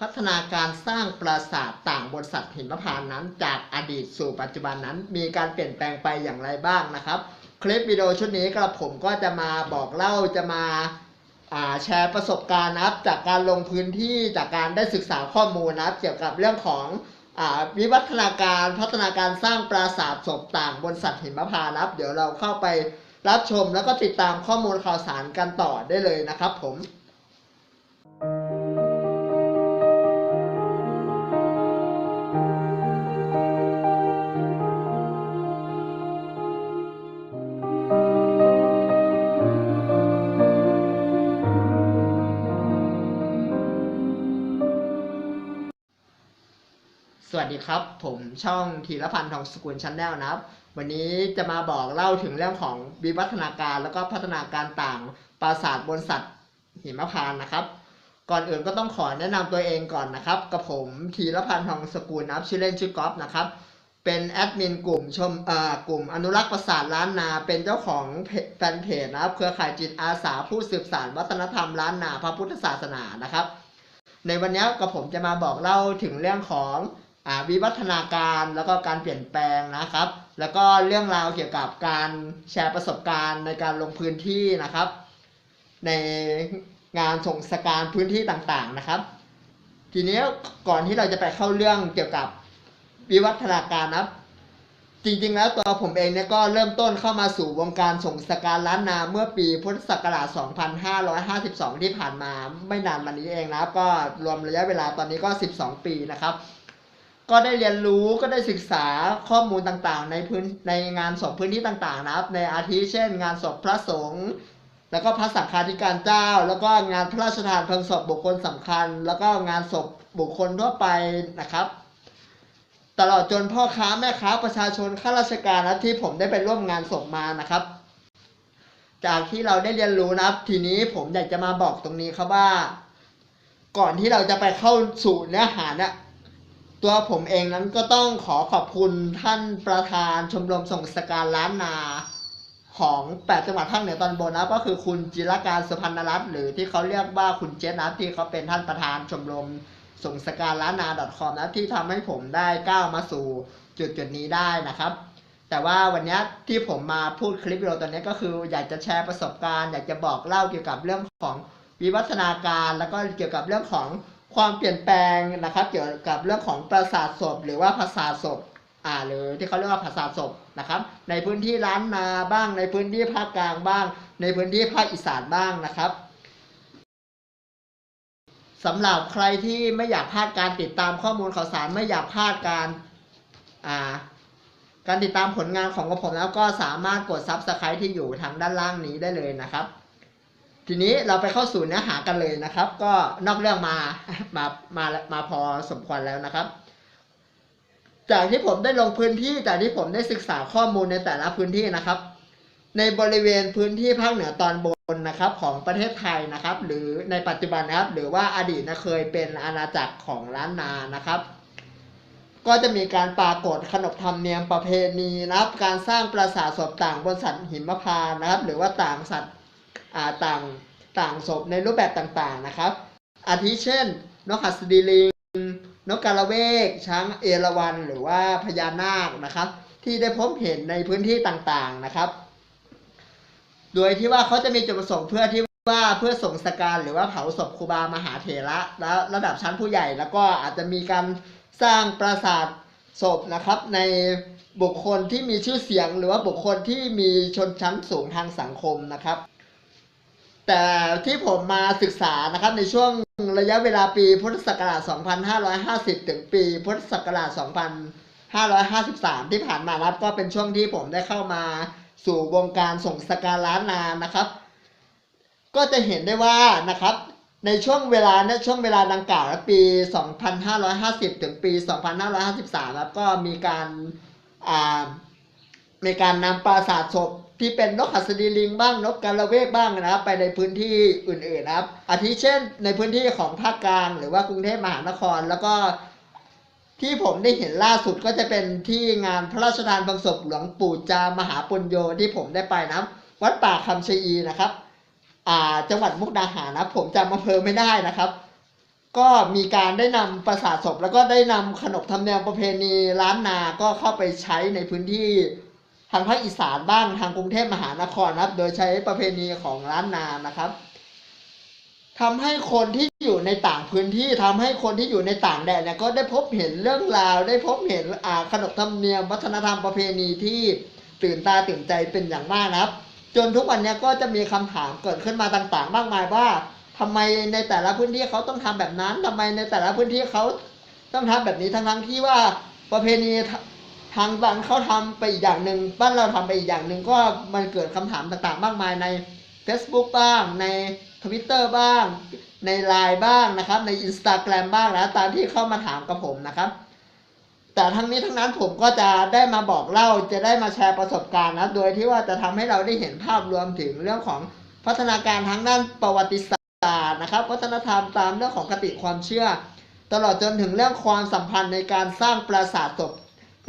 พัฒนาการสร้างปราสาทต่างบนสัตว์หิมพานนั้น จากอดีตสู่ปัจจุบันนั้น มีการเปลี่ยนแปลงไปอย่างไรบ้างนะครับ คลิปวิดีโอชุดนี้กระผมก็จะมาบอกเล่าจะมาาแชร์ประสบการณ์นะครับจากการลงพื้นที่จากการได้ศึกษาข้อมูลนะครับเกี่ยวกับเรื่องของอวิวัฒนาการพัฒนาการสร้างปราสาทศพต่างบนสัตว์หิมพานนะครับ เดี๋ยวเราเข้าไปรับชมแล้วก็ติดตามข้อมูลข่าวสารกันต่อได้เลยนะครับผม สวัสดีครับ ผมช่องธีรพันธ์ทองสกุลชันแนลนะครับ วันนี้จะมาบอกเล่าถึงเรื่องของวิวัฒนาการแล้วก็พัฒนาการต่างปราสาทบนสัตว์หิมพานนะครับ ก่อนอื่นก็ต้องขอแนะนำตัวเองก่อนนะครับกับผมธีรพันธ์ทองสกุลนะครับชื่อเล่นชื่อก๊อฟนะครับเป็นแอดมินกลุ่มชมเอ่อกลุ่มอนุรักษ์ปราสาทล้านนา เป็นเจ้าของเพจแฟนเพจนะครับ เครือข่ายจิตอาสาผู้สืบสานวัฒนธรรมล้านนาพระพุทธศาสนานะครับ ในวันนี้กับผมจะมาบอกเล่าถึงเรื่องของ วิวัฒนาการแล้วก็การเปลี่ยนแปลงนะครับ แล้วก็เรื่องราวเกี่ยวกับการแชร์ประสบการณ์ในการลงพื้นที่นะครับ ในงานส่งสการพื้นที่ต่างๆนะครับ ทีนี้ก่อนที่เราจะไปเข้าเรื่องเกี่ยวกับวิวัฒนาการนะครับ จริงๆแล้วตัวผมเองเนี่ยก็เริ่มต้นเข้ามาสู่วงการส่งสการล้านนาเมื่อปีพุทธศักราช 2552 ที่ผ่านมาไม่นานมานี้เองนะครับ ก็รวมระยะเวลาตอนนี้ก็ 12 ปีนะครับ ก็ได้เรียนรู้ก็ได้ศึกษาข้อมูลต่างๆ ในพื้นในงานศพพื้นที่ต่างๆนะครับ ในอาทิเช่น งานศพพระสงฆ์แล้วก็พระสังฆาธิการเจ้า แล้วก็งานพระราชทานเพลิงศพบุคคลสำคัญ แล้วก็งานศพบุคคลทั่วไปนะครับ ตลอดจนพ่อค้าแม่ค้าประชาชนข้าราชการนะที่ผมได้ไปร่วมงานศพมานะครับ จากที่เราได้เรียนรู้นะครับ ทีนี้ผมอยากจะมาบอกตรงนี้ครับว่า ก่อนที่เราจะไปเข้าสู่เนื้อหาเนี่ย ตัวผมเองนั้นก็ต้องขอขอบคุณท่านประธานชมรมส่งสการล้านนาของแปดจังหวัดภาคเหนือตอนบนนะก็คือคุณจิรการสุพรรณรัตน์หรือที่เขาเรียกว่าคุณเจษนะที่เขาเป็นท่านประธานชมรมส่งสการล้านนา .com นะที่ทำให้ผมได้ก้าวมาสู่จุดจุดนี้ได้นะครับ แต่ว่าวันนี้ที่ผมมาพูดคลิปวิดีโอตัวนี้ก็คือ อยากจะแชร์ประสบการณ์ อยากจะบอกเล่าเกี่ยวกับเรื่องของวิวัฒนาการ แล้วก็เกี่ยวกับเรื่องของ ความเปลี่ยนแปลงนะครับ เกี่ยวกับเรื่องของปราสาทศพ หรือว่าภาษาศพอ่าหรือที่เขาเรียกว่าภาษาศพนะครับ ในพื้นที่ล้านนาบ้าง ในพื้นที่ภาคกลางบ้าง ในพื้นที่ภาคอีสานบ้างนะครับสำหรับใครที่ไม่อยากพลาดการติดตามข้อมูลข่าวสารไม่อยากพลาดการอ่าการติดตามผลงานของกระผมแล้วก็สามารถกด Subscribe ที่อยู่ทางด้านล่างนี้ได้เลยนะครับ ทีนี้เราไปเข้าสู่เนื้อหากันเลยนะครับ ก็นอกเรื่องมามามามาพอสมควรแล้วนะครับ จากที่ผมได้ลงพื้นที่จากที่ผมได้ศึกษาข้อมูลในแต่ละพื้นที่นะครับ ในบริเวณพื้นที่ภาคเหนือตอนบนนะครับ ของประเทศไทยนะครับ หรือในปัจจุบันนะครับ หรือว่าอดีตนะเคยเป็นอาณาจักรของล้านนานะครับ ก็จะมีการปรากฏขนบธรรมเนียมประเพณีนะครับ การสร้างปราสาทศพต่างบนสัตว์หิมพานนะครับ หรือว่าต่างสัตว์ ต่างต่างศพในรูปแบบต่างๆนะครับ อาทิเช่น นกหัสดีลิง นกกาละเวก ช้างเอราวัณหรือว่าพญานาคนะครับ ที่ได้พบเห็นในพื้นที่ต่างๆนะครับ โดยที่ว่าเขาจะมีจุดประสงค์เพื่อที่ว่าเพื่อส่งสการหรือว่าเผาศพครูบามหาเถระและระดับชั้นผู้ใหญ่ แล้วก็อาจจะมีการสร้างปราสาทศพนะครับในบุคคลที่มีชื่อเสียงหรือว่าบุคคลที่มีชนชั้นสูงทางสังคมนะครับ แต่ที่ผมมาศึกษานะครับในช่วงระยะเวลาปีพุทธศักราช 2550 ถึงปีพุทธศักราช 2553 ที่ผ่านมานะครับก็เป็นช่วงที่ผมได้เข้ามาสู่วงการส่งสการล้านนานะครับ ก็จะเห็นได้ว่านะครับในช่วงเวลาเนี่ยช่วงเวลาดังกล่าวนะปี 2550 ถึงปี 2553 ครับก็มีการอ่าในการนำปราสาทศพ ที่เป็นนกหัสดีลิงบ้างนกกาละเวกบ้างนะครับ ไปในพื้นที่อื่นๆนะครับ อาทิเช่นในพื้นที่ของภาคกลางหรือว่ากรุงเทพมหานครแล้วก็ที่ผมได้เห็นล่าสุดก็จะเป็นที่งานพระราชทานเพงศพหลวงปู่จามหาปุญโญที่ผมได้ไปนะวัดป่าคำชะอีนะครับ อ่าจังหวัดมุกดาหารนะผมจำอำเภอไม่ได้นะครับ ก็มีการได้นำประสาทศพ แล้วก็ได้นำขนบธรรมเนียมประเพณีล้านนา ก็เข้าไปใช้ในพื้นที่ ทางภาคอีสานบ้างทางกรุงเทพมหานครนะครับ โดยใช้ประเพณีของล้านนานะครับทำให้คนที่อยู่ในต่างพื้นที่ทำให้คนที่อยู่ในต่างแดนเนี่ยก็ได้พบเห็นเรื่องราว ได้พบเห็นอาขนบธรรมเนียม วัฒนธรรมประเพณีที่ตื่นตาตื่นใจเป็นอย่างมากนะครับ จนทุกวันนี้ก็จะมีคำถามเกิดขึ้นมาต่างๆ มากมายว่าทำไมในแต่ละพื้นที่เขาต้องทำแบบนั้นทำไมในแต่ละพื้นที่เขาต้องทำแบบนี้ทั้งๆที่ว่าประเพณี ทางบ้านเขาทำไปอีกอย่างหนึ่งบ้านเราทำไปอีกอย่างหนึ่งก็มันเกิดคำถามต่างๆ มากมายใน Facebook บ้าง ใน Twitter บ้าง ใน Line บ้างนะครับ ใน Instagram บ้างนะตามที่เข้ามาถามกับผมนะครับ แต่ทั้งนี้ทั้งนั้นผมก็จะได้มาบอกเล่าจะได้มาแชร์ประสบการณ์นะโดยที่ว่าจะทำให้เราได้เห็นภาพรวมถึงเรื่องของพัฒนาการทั้งด้านประวัติศาสตร์นะครับ วัฒนธรรมตามเรื่องของคติความเชื่อ ตลอดจนถึงเรื่องความสัมพันธ์ในการสร้างปราสาทศพ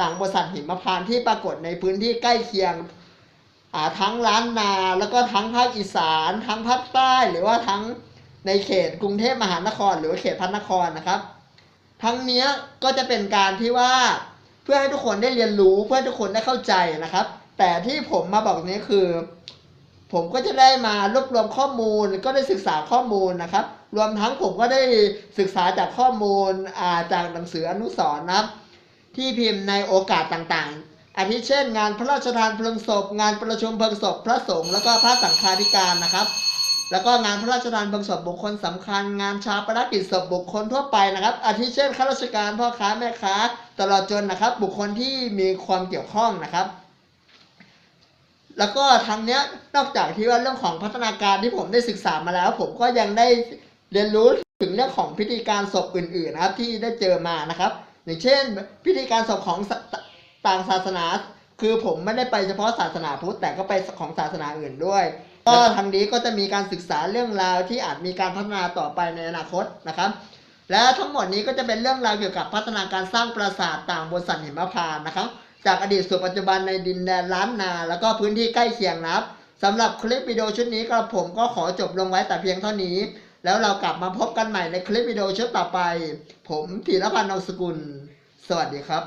ต่างบริษัทหิมพานที่ปรากฏในพื้นที่ใกล้เคียงอ่าทั้งล้านนาแล้วก็ทั้งภาคอีสาน ทั้งภาคใต้หรือว่าทั้งในเขตกรุงเทพมหานคร หรือเขตพระนครนะครับ ทั้งนี้ก็จะเป็นการที่ว่าเพื่อให้ทุกคนได้เรียนรู้เพื่อให้ทุกคนได้เข้าใจนะครับ แต่ที่ผมมาบอกนี้คือ ผมก็จะได้มารวบรวมข้อมูลก็ได้ศึกษาข้อมูลนะครับ รวมทั้งผมก็ได้ศึกษาจากข้อมูลอ่าจากหนังสืออนุสรณ์นะครับ ที่พิมพ์ในโอกาสต่างๆอาทิเช่น งานพระราชทานเพลิงศพ งานประชุมเพลิงศพพระสงฆ์แล้วก็พระสังฆาธิการนะครับ แล้วก็งานพระราชทานเพลิงศพบุคคลสำคัญ งานชาปนกิจศพบุคคลทั่วไปนะครับอาทิเช่นข้าราชการพ่อค้าแม่ค้า ตลอดจนนะครับ บุคคลที่มีความเกี่ยวข้องนะครับแล้วก็ทางเนี้ยนอกจากที่ว่าเรื่องของพัฒนาการที่ผมได้ศึกษามาแล้ว ผมก็ยังได้เรียนรู้ถึงเรื่องของพิธีการศพอื่นๆนะครับที่ได้เจอมานะครับ อย่างเช่น พิธีการศพของต่างศาสนา คือผมไม่ได้ไปเฉพาะศาสนาพุทธแต่ก็ไปของศาสนาอื่นด้วย ก็ทางนี้ก็จะมีการศึกษาเรื่องราวที่อาจมีการพัฒนาต่อไปในอนาคตนะครับ และทั้งหมดนี้ก็จะเป็นเรื่องราวเกี่ยวกับพัฒนาการสร้างปราสาทต่างบนสันหิมพานต์นะครับ จากอดีตสู่ปัจจุบันในดินแดนล้านนา แล้วก็พื้นที่ใกล้เคียงนะครับสำหรับคลิปวิดีโอชุดนี้ก็ผมก็ขอจบลงไว้แต่เพียงเท่านี้ แล้วเรากลับมาพบกันใหม่ในคลิปวิดีโอชุดต่อไป ผมธีรพันธ์นองสกุล สวัสดีครับ